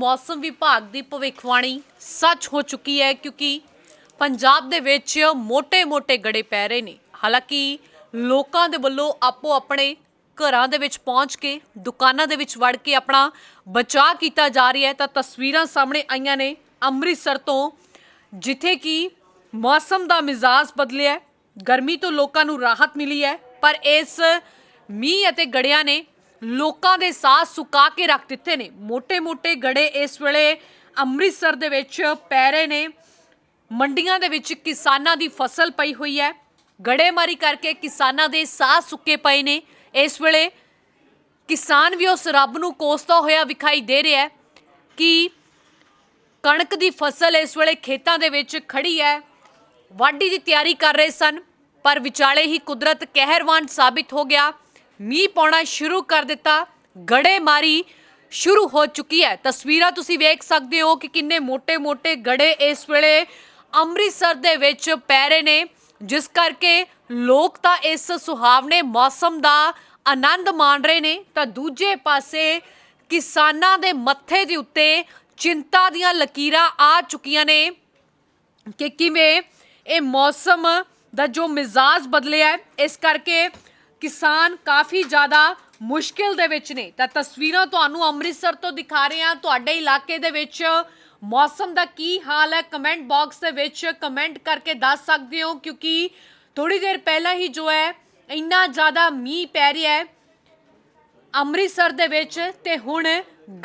ਮੌਸਮ ਵਿਭਾਗ ਦੀ ਭਵਿੱਖਬਾਣੀ ਸੱਚ ਹੋ ਚੁੱਕੀ ਹੈ ਕਿਉਂਕਿ ਪੰਜਾਬ ਦੇ ਵਿੱਚ ਮੋٹے-ਮੋਟੇ ਗੜੇ ਪੈ ਰਹੇ ਨੇ। ਹਾਲਾਂਕਿ ਲੋਕਾਂ ਦੇ ਵੱਲੋਂ ਆਪੋ ਆਪਣੇ ਘਰਾਂ ਦੇ ਵਿੱਚ ਪਹੁੰਚ ਕੇ, ਦੁਕਾਨਾਂ ਦੇ ਵਿੱਚ ਵੜ ਕੇ ਆਪਣਾ ਬਚਾਅ ਕੀਤਾ ਜਾ ਰਿਹਾ ਹੈ ਤਾਂ ਤਸਵੀਰਾਂ ਸਾਹਮਣੇ ਆਈਆਂ ਨੇ ਅੰਮ੍ਰਿਤਸਰ ਤੋਂ, ਜਿੱਥੇ ਕਿ ਮੌਸਮ ਦਾ ਮਿਜ਼ਾਜ ਬਦਲਿਆ ਹੈ। ਗਰਮੀ ਤੋਂ ਲੋਕਾਂ ਨੂੰ ਰਾਹਤ ਮਿਲੀ ਹੈ, ਪਰ ਇਸ ਮੀਂਹ ਅਤੇ ਗੜਿਆਂ ਨੇ ਲੋਕਾਂ ਦੇ ਸਾਹ ਸੁਕਾ ਕੇ ਰੱਖ ਦਿੱਤੇ ਨੇ। ਮੋਟੇ ਮੋਟੇ ਗੜੇ ਇਸ ਵੇਲੇ ਅੰਮ੍ਰਿਤਸਰ ਦੇ ਵਿੱਚ ਪੈ ਰਹੇ ਨੇ। ਮੰਡੀਆਂ ਦੇ ਵਿੱਚ ਕਿਸਾਨਾਂ ਦੀ ਫਸਲ ਪਈ ਹੋਈ ਹੈ। ਗੜੇਮਾਰੀ ਕਰਕੇ ਕਿਸਾਨਾਂ ਦੇ ਸਾਹ ਸੁੱਕੇ ਪਏ ਨੇ। ਇਸ ਵੇਲੇ ਕਿਸਾਨ ਵੀ ਉਸ ਰੱਬ ਨੂੰ ਕੋਸਦਾ ਹੋਇਆ ਵਿਖਾਈ ਦੇ ਰਿਹਾ ਕਿ ਕਣਕ ਦੀ ਫਸਲ ਇਸ ਵੇਲੇ ਖੇਤਾਂ ਦੇ ਵਿੱਚ ਖੜੀ ਹੈ। ਵਾਢੀ ਦੀ ਤਿਆਰੀ ਕਰ ਰਹੇ ਸਨ, ਪਰ ਵਿਚਾਲੇ ਹੀ ਕੁਦਰਤ ਕਹਿਰਵਾਨ ਸਾਬਿਤ ਹੋ ਗਿਆ। ਮੀਂਹ ਪਾਉਣਾ ਸ਼ੁਰੂ ਕਰ ਦਿੱਤਾ ਗੜੇਮਾਰੀ ਸ਼ੁਰੂ ਹੋ ਚੁੱਕੀ ਹੈ। ਤਸਵੀਰਾਂ ਤੁਸੀਂ ਵੇਖ ਸਕਦੇ ਹੋ ਕਿ ਕਿੰਨੇ ਮੋਟੇ ਮੋਟੇ ਗੜੇ ਇਸ ਵੇਲੇ ਅੰਮ੍ਰਿਤਸਰ ਦੇ ਵਿੱਚ ਪੈ ਰਹੇ ਨੇ, ਜਿਸ ਕਰਕੇ ਲੋਕ ਤਾਂ ਇਸ ਸੁਹਾਵਣੇ ਮੌਸਮ ਦਾ ਆਨੰਦ ਮਾਣ ਰਹੇ ਨੇ। ਤਾਂ ਦੂਜੇ ਪਾਸੇ ਕਿਸਾਨਾਂ ਦੇ ਮੱਥੇ ਦੇ ਉੱਤੇ ਚਿੰਤਾ ਦੀਆਂ ਲਕੀਰਾਂ ਆ ਚੁੱਕੀਆਂ ਨੇ ਕਿ ਕਿਵੇਂ ਇਹ ਮੌਸਮ ਦਾ ਜੋ ਮਿਜ਼ਾਜ ਬਦਲਿਆ ਇਸ ਕਰਕੇ ਕਿਸਾਨ ਕਾਫੀ ਜ਼ਿਆਦਾ ਮੁਸ਼ਕਿਲ ਦੇ ਵਿੱਚ ਨੇ। ਤਾਂ ਤਸਵੀਰਾਂ ਤੁਹਾਨੂੰ ਅੰਮ੍ਰਿਤਸਰ ਤੋਂ ਦਿਖਾ ਰਹੇ ਹਾਂ। ਤੁਹਾਡੇ ਇਲਾਕੇ ਦੇ ਵਿੱਚ ਮੌਸਮ ਦਾ ਕੀ ਹਾਲ ਹੈ? ਕਮੈਂਟ ਬਾਕਸ ਦੇ ਵਿੱਚ ਕਮੈਂਟ ਕਰਕੇ ਦੱਸ ਸਕਦੇ ਹੋ, ਕਿਉਂਕਿ ਥੋੜੀ ਦੇਰ ਪਹਿਲਾਂ ਹੀ ਜੋ ਹੈ, ਇੰਨਾ ਜ਼ਿਆਦਾ ਮੀਂਹ ਪੈ ਰਿਹਾ ਹੈ ਅੰਮ੍ਰਿਤਸਰ ਦੇ ਵਿੱਚ ਤੇ ਹੁਣ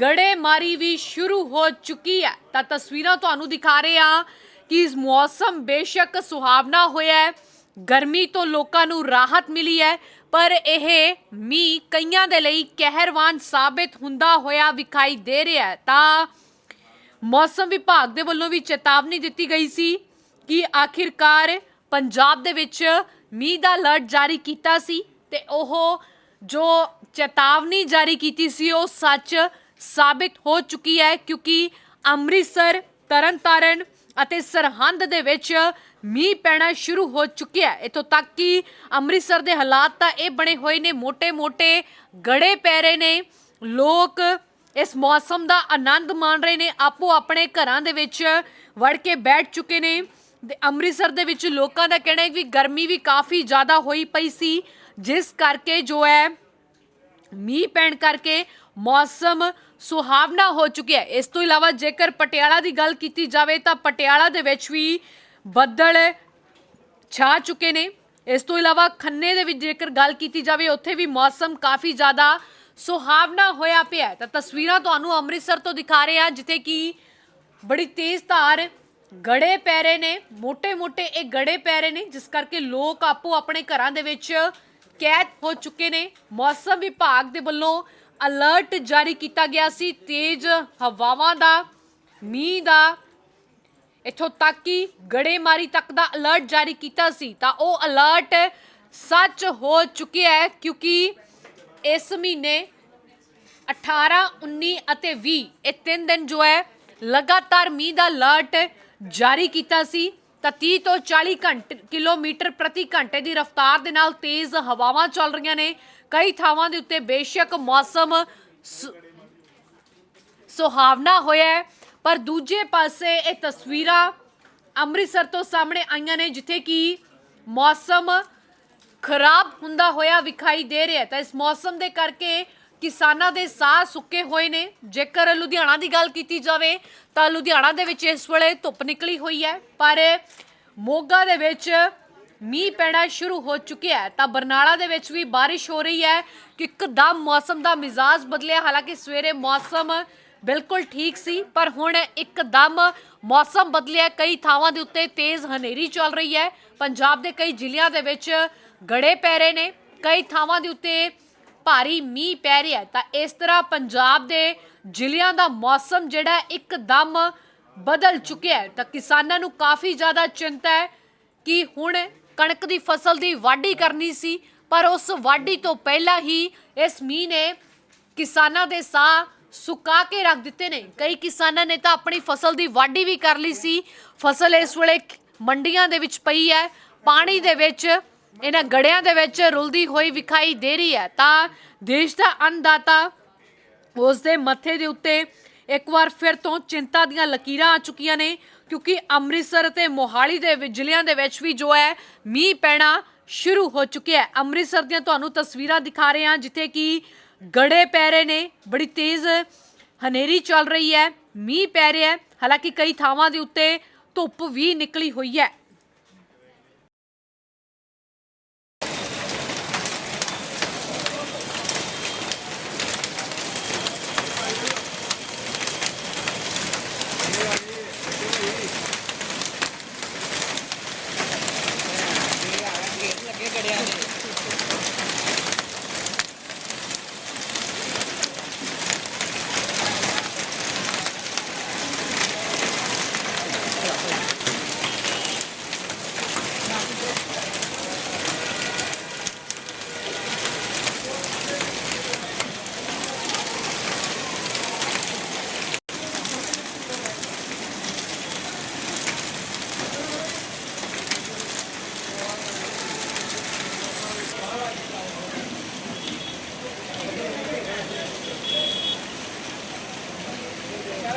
ਗੜੇਮਾਰੀ ਵੀ ਸ਼ੁਰੂ ਹੋ ਚੁੱਕੀ ਹੈ। ਤਾਂ ਤਸਵੀਰਾਂ ਤੁਹਾਨੂੰ ਦਿਖਾ ਰਹੇ ਹਾਂ ਕਿ ਇਸ ਮੌਸਮ ਬੇਸ਼ੱਕ ਸੁਹਾਵਣਾ ਹੋਇਆ ਹੈ। ਗਰਮੀ ਤੋਂ ਲੋਕਾਂ ਨੂੰ ਰਾਹਤ ਮਿਲੀ ਹੈ, ਪਰ ਇਹ ਮੀਂਹ ਕਈਆਂ ਦੇ ਲਈ ਕਹਿਰਵਾਨ ਸਾਬਿਤ ਹੁੰਦਾ ਹੋਇਆ ਵਿਖਾਈ ਦੇ ਰਿਹਾ ਹੈ। ਤਾਂ ਮੌਸਮ ਵਿਭਾਗ ਦੇ ਵੱਲੋਂ ਵੀ ਚੇਤਾਵਨੀ ਦਿੱਤੀ ਗਈ ਸੀ ਕਿ ਆਖਿਰਕਾਰ ਪੰਜਾਬ ਦੇ ਵਿੱਚ ਮੀਂਹ ਦਾ ਅਲਰਟ ਜਾਰੀ ਕੀਤਾ ਸੀ ਤੇ ਉਹ ਜੋ ਚੇਤਾਵਨੀ ਜਾਰੀ ਕੀਤੀ ਸੀ, ਉਹ ਸੱਚ ਸਾਬਿਤ ਹੋ ਚੁੱਕੀ ਹੈ ਕਿਉਂਕਿ ਅੰਮ੍ਰਿਤਸਰ, ਤਰਨਤਾਰਨ ਅਤੇ ਸਰਹੰਦ ਦੇ ਵਿੱਚ ਮੀਂਹ ਪੈਣਾ ਸ਼ੁਰੂ ਹੋ ਚੁੱਕਿਆ ਹੈ। ਇਥੋਂ ਤੱਕ ਕਿ ਅੰਮ੍ਰਿਤਸਰ ਦੇ ਹਾਲਾਤ ਤਾਂ ਇਹ ਬਣੇ ਹੋਏ ਨੇ, ਮੋٹے-ਮੋٹے ਗੜੇ ਪੈ ਰਹੇ ਨੇ। ਲੋਕ ਇਸ ਮੌਸਮ ਦਾ ਆਨੰਦ ਮਾਣ ਰਹੇ ਨੇ, ਆਪੋ ਆਪਣੇ ਘਰਾਂ ਦੇ ਵਿੱਚ ਵੜ ਕੇ ਬੈਠ ਚੁੱਕੇ ਨੇ। ਤੇ ਅੰਮ੍ਰਿਤਸਰ ਦੇ ਵਿੱਚ ਲੋਕਾਂ ਦਾ ਕਹਿਣਾ ਹੈ ਕਿ ਗਰਮੀ ਵੀ ਕਾਫੀ ਜ਼ਿਆਦਾ ਹੋਈ ਪਈ ਸੀ, ਜਿਸ ਕਰਕੇ ਜੋ ਹੈ ਮੀਂਹ ਪੈਣ ਕਰਕੇ ਮੌਸਮ ਸੁਹਾਵਣਾ ਹੋ ਚੁੱਕਿਆ ਹੈ। ਇਸ ਤੋਂ ਇਲਾਵਾ ਜੇਕਰ ਪਟਿਆਲਾ ਦੀ ਗੱਲ ਕੀਤੀ ਜਾਵੇ ਤਾਂ ਪਟਿਆਲਾ ਦੇ ਵਿੱਚ ਵੀ ਬੱਦਲ ਛਾ ਚੁੱਕੇ ਨੇ। ਇਸ ਤੋਂ ਇਲਾਵਾ ਖੰਨੇ ਦੇ ਵਿੱਚ ਜੇਕਰ ਗੱਲ ਕੀਤੀ ਜਾਵੇ, ਉੱਥੇ ਵੀ ਮੌਸਮ ਕਾਫੀ ਜ਼ਿਆਦਾ ਸੁਹਾਵਣਾ ਹੋਇਆ ਪਿਆ ਤਾਂ ਤਸਵੀਰਾਂ ਤੁਹਾਨੂੰ ਅੰਮ੍ਰਿਤਸਰ ਤੋਂ ਦਿਖਾ ਰਹੇ ਹਾਂ, ਜਿੱਥੇ ਕਿ ਬੜੀ ਤੇਜ਼ ਧਾਰ ਗੜੇ ਪੈ ਰਹੇ ਨੇ। ਮੋٹے-ਮੋਟੇ ਇਹ ਗੜੇ ਪੈ ਰਹੇ ਨੇ, ਜਿਸ ਕਰਕੇ ਲੋਕ ਆਪੋ ਆਪਣੇ ਘਰਾਂ ਦੇ ਵਿੱਚ ਕੈਦ ਹੋ ਚੁੱਕੇ ਨੇ। ਮੌਸਮ ਵਿਭਾਗ ਦੇ ਵੱਲੋਂ ਅਲਰਟ ਜਾਰੀ ਕੀਤਾ ਗਿਆ ਸੀ। ਤੇਜ਼ ਹਵਾਵਾਂ ਦਾ, ਮੀਂਹ ਦਾ, ਇਥੋਂ ਤੱਕ ਕਿ ਗੜੇਮਾਰੀ ਤੱਕ ਦਾ ਅਲਰਟ ਜਾਰੀ ਕੀਤਾ ਸੀ। ਤਾਂ ਉਹ ਅਲਰਟ ਸੱਚ ਹੋ ਚੁੱਕਿਆ ਹੈ ਕਿਉਂਕਿ ਇਸ ਮਹੀਨੇ 18 19 ਅਤੇ 20 ਇਹ ਤਿੰਨ ਦਿਨ ਜੋ ਹੈ ਲਗਾਤਾਰ ਮੀਂਹ ਦਾ ਅਲਰਟ ਜਾਰੀ ਕੀਤਾ ਸੀ। ਤਾਂ 30 ਤੋਂ 40 ਘੰਟੇ ਕਿਲੋਮੀਟਰ ਪ੍ਰਤੀ ਘੰਟੇ ਦੀ ਰਫ਼ਤਾਰ ਦੇ ਨਾਲ ਤੇਜ਼ ਹਵਾਵਾਂ ਚੱਲ ਰਹੀਆਂ ਨੇ। ਕਈ ਥਾਵਾਂ ਦੇ ਉੱਤੇ ਬੇਸ਼ੱਕ ਮੌਸਮ ਸੁ- ਸੁਹਾਵਣਾ ਹੋਇਆ ਪਰ ਦੂਜੇ ਪਾਸੇ ਇਹ ਤਸਵੀਰਾਂ ਅੰਮ੍ਰਿਤਸਰ ਤੋਂ ਸਾਹਮਣੇ ਆਈਆਂ ਨੇ, ਜਿੱਥੇ ਕਿ ਮੌਸਮ ਖਰਾਬ ਹੁੰਦਾ ਹੋਇਆ ਵਿਖਾਈ ਦੇ ਰਿਹਾ ਤਾਂ ਇਸ ਮੌਸਮ ਦੇ ਕਰਕੇ ਕਿਸਾਨਾਂ ਦੇ ਸਾਹ ਸੁੱਕੇ ਹੋਏ ਨੇ। ਜੇਕਰ ਲੁਧਿਆਣਾ ਦੀ ਗੱਲ ਕੀਤੀ ਜਾਵੇ, ਤਾਂ ਲੁਧਿਆਣਾ ਦੇ ਵਿੱਚ ਇਸ ਵੇਲੇ ਧੁੱਪ ਨਿਕਲੀ ਹੋਈ ਹੈ। ਪਰ ਮੋਗਾ ਦੇ ਵਿੱਚ ਮੀਂਹ ਪੈਣਾ ਸ਼ੁਰੂ ਹੋ ਚੁੱਕਿਆ ਹੈ। ਤਾਂ ਬਰਨਾਲਾ ਦੇ ਵਿੱਚ ਵੀ ਬਾਰਿਸ਼ ਹੋ ਰਹੀ ਹੈ। ਕਿ ਇੱਕਦਮ ਮੌਸਮ ਦਾ ਮਿਜ਼ਾਜ ਬਦਲਿਆ। ਹਾਲਾਂਕਿ ਸਵੇਰੇ ਮੌਸਮ ਬਿਲਕੁਲ ਠੀਕ ਸੀ, ਪਰ ਹੁਣ ਇੱਕਦਮ ਮੌਸਮ ਬਦਲਿਆ ਕਈ ਥਾਵਾਂ ਦੇ ਉੱਤੇ ਤੇਜ਼ ਹਨੇਰੀ ਚੱਲ ਰਹੀ ਹੈ। ਪੰਜਾਬ ਦੇ ਕਈ ਜ਼ਿਲ੍ਹਿਆਂ ਦੇ ਵਿੱਚ ਗੜੇ ਪੈ ਰਹੇ ਨੇ। ਕਈ ਥਾਵਾਂ ਦੇ ਉੱਤੇ ਭਾਰੀ ਮੀਂਹ ਪੈ ਰਿਹਾ ਤਾਂ ਇਸ ਤਰ੍ਹਾਂ ਪੰਜਾਬ ਦੇ ਜ਼ਿਲ੍ਹਿਆਂ ਦਾ ਮੌਸਮ ਜਿਹੜਾ ਇੱਕਦਮ ਬਦਲ ਚੁੱਕਿਆ ਹੈ। ਤਾਂ ਕਿਸਾਨਾਂ ਨੂੰ ਕਾਫੀ ਜ਼ਿਆਦਾ ਚਿੰਤਾ ਹੈ ਕਿ ਹੁਣ ਕਣਕ ਦੀ ਫਸਲ ਦੀ ਵਾਢੀ ਕਰਨੀ ਸੀ, ਪਰ ਉਸ ਵਾਢੀ ਤੋਂ ਪਹਿਲਾਂ ਹੀ ਇਸ ਮੀਂਹ ਨੇ ਕਿਸਾਨਾਂ ਦੇ ਸਾਹ ਸੁਕਾ ਕੇ ਰੱਖ ਦਿੱਤੇ ਨੇ। ਕਈ ਕਿਸਾਨਾਂ ਨੇ ਤਾਂ ਆਪਣੀ ਫਸਲ ਦੀ ਵਾਢੀ ਵੀ ਕਰ ਲਈ ਸੀ। ਫਸਲ ਇਸ ਵੇਲੇ ਮੰਡੀਆਂ ਦੇ ਵਿੱਚ ਪਈ ਹੈ, ਪਾਣੀ ਦੇ ਵਿੱਚ ਇਹਨਾਂ ਗੜਿਆਂ ਦੇ ਵਿੱਚ ਰੁਲਦੀ ਹੋਈ ਵਿਖਾਈ ਦੇ ਰਹੀ ਹੈ। ਤਾਂ ਦੇਸ਼ ਦਾ ਅੰਨਦਾਤਾ ਉਸ ਦੇ ਮੱਥੇ ਦੇ ਉੱਤੇ ਇੱਕ ਵਾਰ ਫਿਰ ਤੋਂ ਚਿੰਤਾ ਦੀਆਂ ਲਕੀਰਾਂ ਆ ਚੁੱਕੀਆਂ ਨੇ, ਕਿਉਂਕਿ ਅੰਮ੍ਰਿਤਸਰ ਤੇ ਮੋਹਾਲੀ ਦੇ ਜ਼ਿਲ੍ਹਿਆਂ ਦੇ ਵਿੱਚ ਵੀ ਜੋ ਹੈ ਮੀਂਹ ਪੈਣਾ ਸ਼ੁਰੂ ਹੋ ਚੁੱਕਿਆ ਹੈ। ਅੰਮ੍ਰਿਤਸਰ ਦੀਆਂ ਤੁਹਾਨੂੰ ਤਸਵੀਰਾਂ ਦਿਖਾ ਰਹੇ ਹਾਂ, ਜਿੱਥੇ ਕਿ ਗੜੇ ਪੈ ਰਹੇ ਨੇ, ਬੜੀ ਤੇਜ਼ ਹਨੇਰੀ ਚੱਲ ਰਹੀ ਹੈ, ਮੀਂਹ ਪੈ ਰਿਹਾ ਹੈ। ਹਾਲਾਂਕਿ ਕਈ ਥਾਵਾਂ ਦੇ ਉੱਤੇ ਧੁੱਪ ਵੀ ਨਿਕਲੀ ਹੋਈ ਹੈ।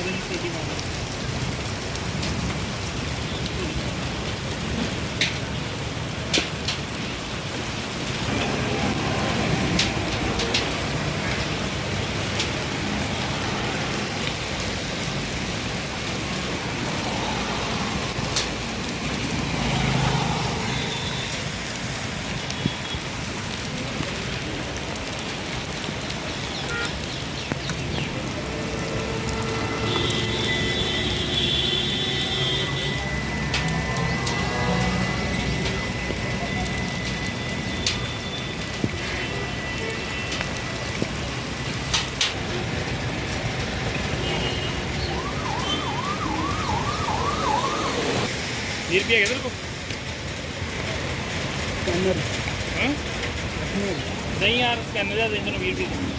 ਬਣਾ ਵੀਹ ਰੁਪਏ ਹੈਗੇ ਤੇਰੇ ਕੋਲ? ਸਕੈਨਰ ਹਾਂ? ਨਹੀਂ ਯਾਰ ਸਕੈਨਰ ਦਾ ਦੇ ਤੈਨੂੰ 20 ਰੁਪਏ